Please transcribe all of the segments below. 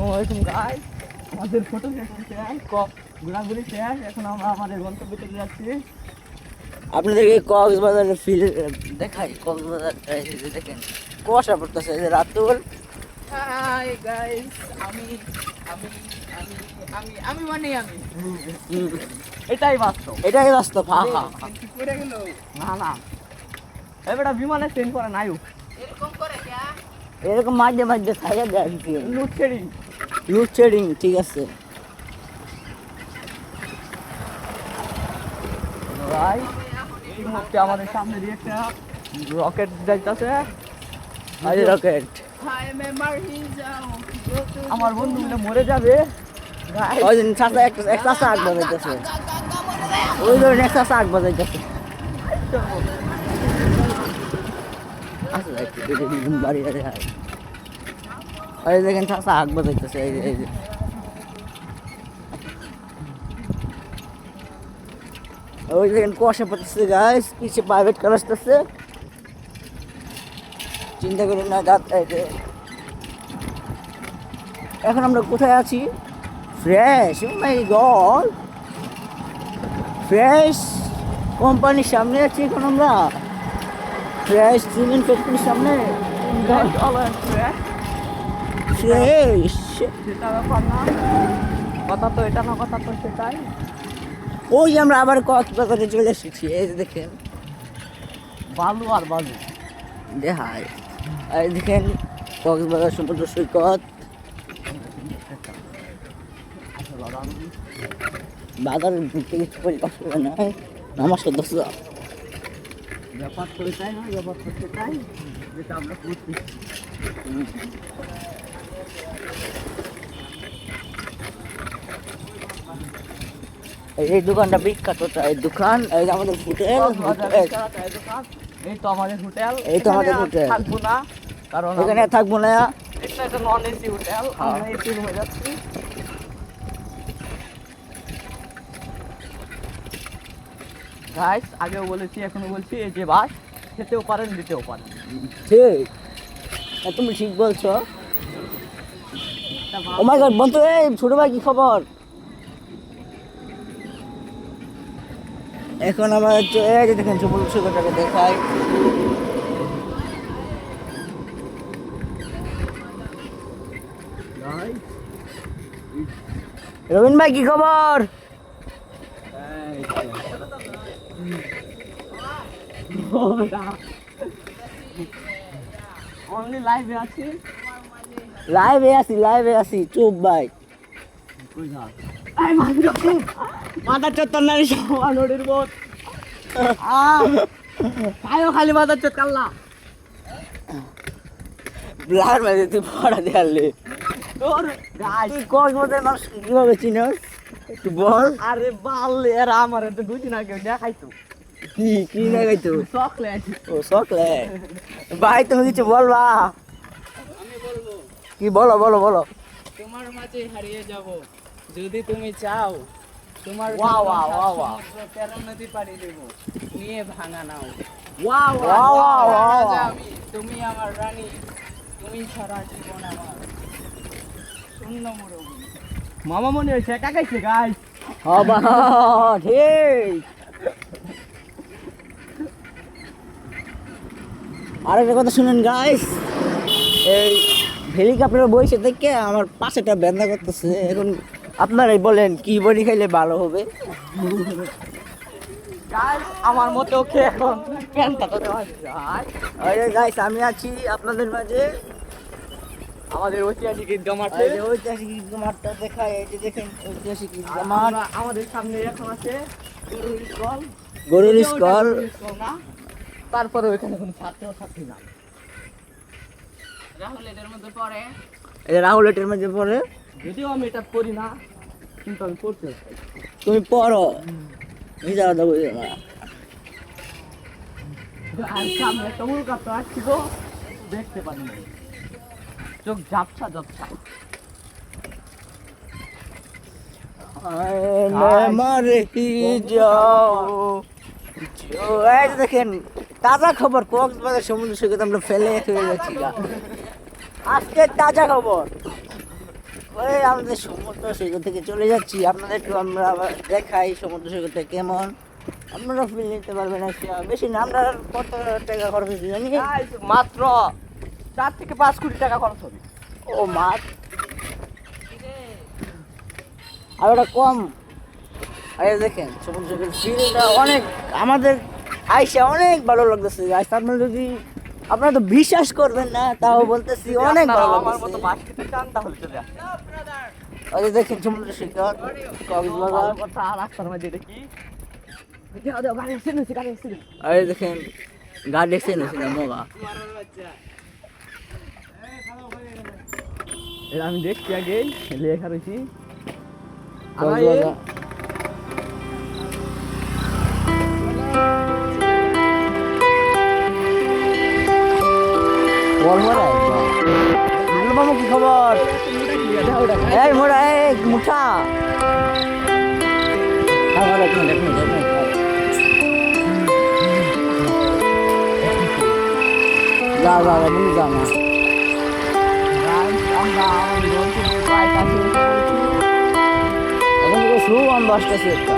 আসসালামাইকুম গাই আমাদের photo session শেষ ক- ঘোরাঘুরি শেষ এখন আমরা আমাদের গন্তব্যে চলে যাচ্ছি। আপনাদেরকে কক্সবাজারের ফিল দেখাই কক্সবাজার দেখেন কুয়াশা পড়তেছে যে রাতুল। হাই গাইস আমি আমি আমি আমি আমি মানে আমি। এটাই বাস্তব। এটাই বাস্তব হা হা। করে গেল? না না। এবারে বিমানে ট্রেন করে নাইও এরকম মাঝে মাঝে থাকে দেখি লুটছেড়ি লোডশেডিং ঠিক আছে। ভাই এই মুহূর্তে আমাদের সামনে দিয়ে একটা রকেট যাইতেছে। যে রকেট আমার বন্ধু মিলে মরে যাবে। ওই দিন চাষা একটা এক চাষা আগ বাজাইতেছে। ওই ধরনের এক চাষা আগ বাজাইতেছে। আসলে একটু বাড়ি আর ওই দেখেন চাষা আগ বাজাইতেছে, এই যে এই যে। ওই দেখেন কুয়াশা পড়তেছে গাইস পিছে প্রাইভেট কার আসতেছে। চিন্তা করি না এই এখন আমরা কোথায় আছি? ফ্রেশ মাই গড ফ্রেশ কোম্পানির সামনে আছি এখন আমরা। ফ্রেশ সিমেন্ট ফ্যাক্টরির সামনে। ফ্রেশ সেটা ব্যাপার না কথা তো এটা না কথা তো সেটাই। ওই আমরা আবার কক্সবাজারে চলে এসেছি এই দেখেন। বালু আর বালু। দেখায় এই দেখেন কক্সবাজার সমুদ্র সৈকত। বাজারে ঢুকতে কিছু অসুবিধা নাই নমস্কার দোস্ত ব্যাপার তো এটাই না ব্যাপার তো সেটাই। যেটা আমরা করছি। এই দোকানটা বিখ্যাত এই দোকান এই আমাদের হোটেল এই তো আমাদের হোটেল। এই তো আমাদের হোটেল। থাকব না কারণ এখানে থাকব না এটা একটা নন এসি হোটেল আমরা এসি রুমে যাচ্ছি। গাইস আগেও বলেছি এখনও বলছি এই যে বাস খেতেও পারেন দিতেও পারেন। ঠিক। হ্যাঁ, তুমি ঠিক বলছো। ও মাই গড বন্ধু এই ছোট ভাই কি খবর? এখন আমার এই যে দেখেন সমুদ্র সৈকতটাকে দেখাই। রবীন ভাই কি খবর? অনলি লাইভে আছি। লাইভে আছি লাইভে আছি। চুপ ভাই। এই মাঝে মাথা চত্বর নারী সমান ওটির বোধ আয়ো খালি মাথা চত কাল্লা ব্লার মাঝে তুই পড়া দেয়ালে তোর বল আমার তো আগে দেখাইতো কি কি সকলে ভাই তুমি কিছু বলবা কি বলো বলো বলো। তোমার মাঝে হারিয়ে যাব। যদি তুমি চাও তোমার wow, wow, wow. তেরো নদী পাড়ি দেব। নিয়ে ভাঙা নাও। wow, wow. রাজা আমি, তুমি আমার রানী। তুমি সারা জীবন আমার শূন্য মামা মনে হয়েছে একা খাইছে গাই হবা ঠিক। আরেকটা কথা শুনেন গাইস এই হেলিকপ্টার বইসে দেখে আমার পাশেটা ব্যথা করতেছে। এখন আপনারাই বলেন কি বড়ি খাইলে ভালো হবে? আমার মতো খেয়ে এখন প্যান্টটা তো আরে? গাইস আমি আছি আপনাদের মাঝে। আমাদের ঐতিহাসিক ঈদগা মাঠে ঐতিহাসিক ঈদগাহ মাঠটা দেখায় এই যে দেখেন ঐতিহাসিক ঈদগাহ মাঠ আমাদের সামনে এখন আছে গরুর স্কল তারপরে ওইখানে কোনো ছাত্র ছাত্রী না। রাহুল এদের মধ্যে পড়ে। রাহুল এটার মাঝে পড়ে। যদিও আমি এটা করি না কিন্তু আমি করতে তুমি পড়ো। ভিজা কথা বুঝে না আর সামনে একটা উল্কা তো আসছিল দেখতে পারি না চোখ ঝাপসা ঝাপসা। কি যাও। ও, এই যে দেখেন তাজা খবর কক্সবাজার সমুদ্র সৈকত আমরা ফেলে গেছি আজকে তাজা খবর। করে আমাদের সমুদ্র সৈকত থেকে চলে যাচ্ছি। আপনাদের একটু আমরা আবার দেখাই সমুদ্র সৈকতটা কেমন। আপনারা ফিল নিতে পারবেন বেশি না আমরা কত টাকা খরচ হয়েছে জানি? মাত্র চার থেকে পাঁচ কোটি টাকা খরচ হবে। ও মাছ আর ওটা কম। আরে দেখেন সমুদ্র সৈকত ফিলটা অনেক আমাদের আইসা অনেক ভালো লাগতেছে। আপনারা যদি আপনারা তো বিশ্বাস করবেন না তাও বলতেছি অনেক ভালো ওই যে দেখেন সমুদ্র সৈকত কক্সবাজার। আর দেও গাড়ি এসে নিয়েছে গাড়ি এসে আর এই দেখেন গা দেখছেন ওখানে মোগা এটা আমি দেখছি আগে লেখা রয়েছি। কক্সবাজার। মামু কি খবর এই মোরা এই মুঠা যা যা তুমি যা না একটা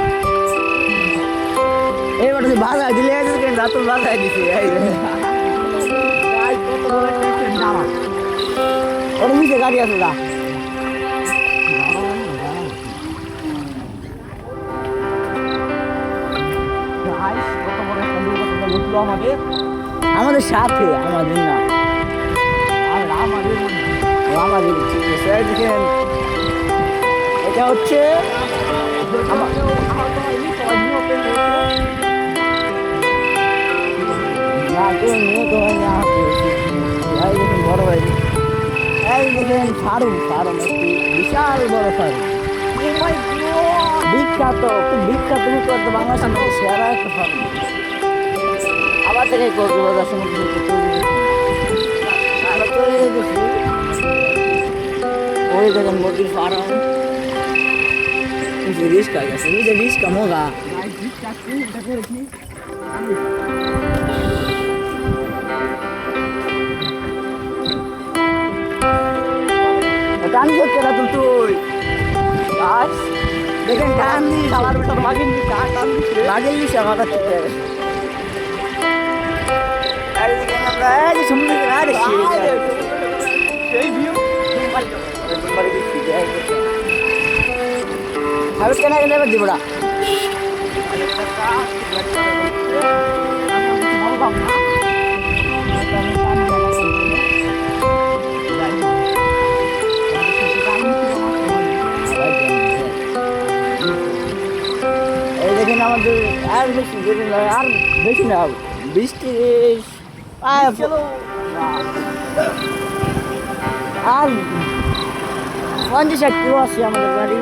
এইবার তুই বাজায় দিলে রাতুল বাজায় দিছি ওর নিচে গাড়ি আছে যা আমাদের আমাদের সাথে আমাদের না আর আমাদের আমাদের দেখেন এটা হচ্ছে আমার এই ফারুক ফারুক একটি বিশাল বড় Oh বিখ্যাত বিখ্যাত বিখ্যাত মধ্যে সেরা একটা ফার্ম। আবার থেকে কক্সবাজার সমুদ্র ওই দেখেন মুরগির ফার্ম। রিস্কা যে রিস্কা মোগা Guys, বিশ্বাস এটা করেছি। না তো তুই? Guys, দেখেন টান দিস শালার বেটার মাগিন দিছে, আর টান দিছে। লাগিয়ে দিস আমার আমরা view, আমি কেন কেন দিব না? আর বেশি না বৃষ্টি আর পঞ্চাশ ষাট কিলো আছে আমাদের বাড়ি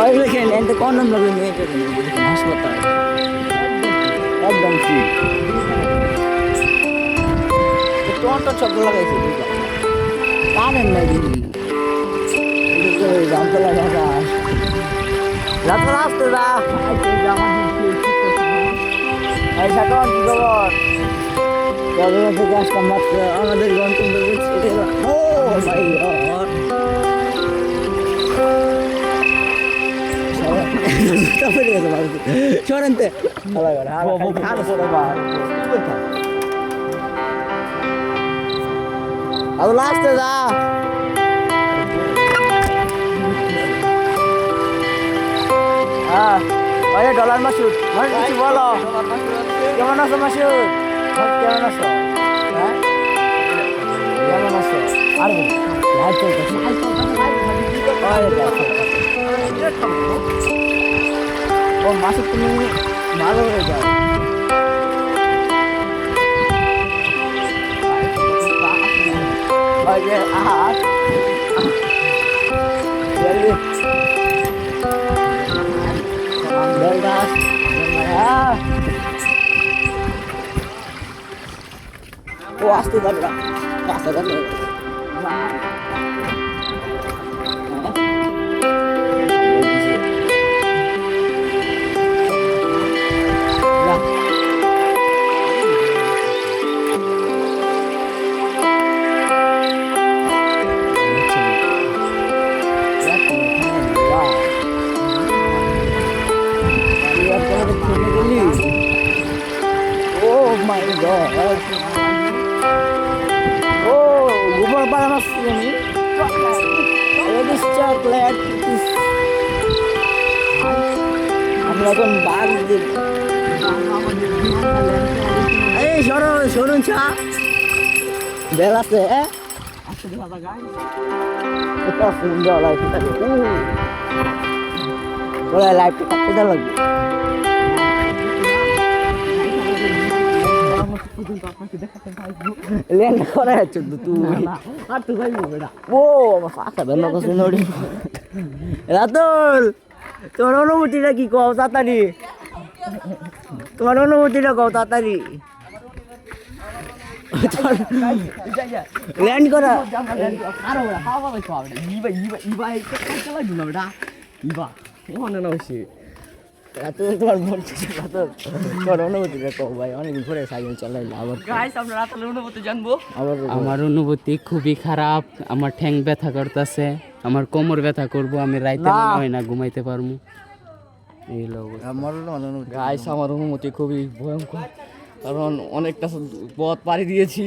ওই দেখেন এত কন্ডম লাগে নিয়ে হাসপাতাল। একদম ফ্রি টনটা শব্দ লাগাইছে। কারেন না ওই রামতলা ঢাকা রামতলা আসতে দা এই সাকন কি খবর? কবে থেকে আসলাম মাত্র আমাদের গন্তব্য ও মাই গড তারপরে গেছে ভাবছি সরেনতে ভালো করে আর পরে ভাই আর লাস্টে যা কিছু বলো কেমন আছো মাসুদ কেমন আছো হ্যাঁ কেমন আছো আর লাইট চলতেছে ও মাসুদ তুমি ভালো হয়ে যাও ওই যে আহাত জলদি Beldas. Ah. Oh, astu tadi lah. Astu tadi. Ya. এখন বাঘ এই সরো সরুন চা। বেল আছে আসলে দাদা গাই এটা ফোন দেওয়া লাগবে? ওরা লাইফটা কাটতে দেওয়া লাগবে পর্যন্ত আপনাকে দেখাতে পারব ল্যান্ড করা তো আর ও আমার ফাঁকা বেল রাতুল! তোমার অনুভূতিটা কি কও তাড়াতাড়ি? তোমার অনুভূতিটা কও তাড়াতাড়ি? ল্যান্ড করা। তোমার তোমার অনুভূতিটা কও ভাই অনেক ঘুরে সাইকেল চালাইলে আবার অনুভূতি জানব। আবার আমার অনুভূতি খুবই খারাপ আমার ঠ্যাং ব্যথা করতেছে। আমার কোমর ব্যথা করব আমি রাইতে। হয় না ঘুমাইতে পারব। এই লোক। আমার অনুভূতি গাইস আমার অনুমতি খুবই ভয়ঙ্কর। কারণ অনেকটা পথ পাড়ি দিয়েছি।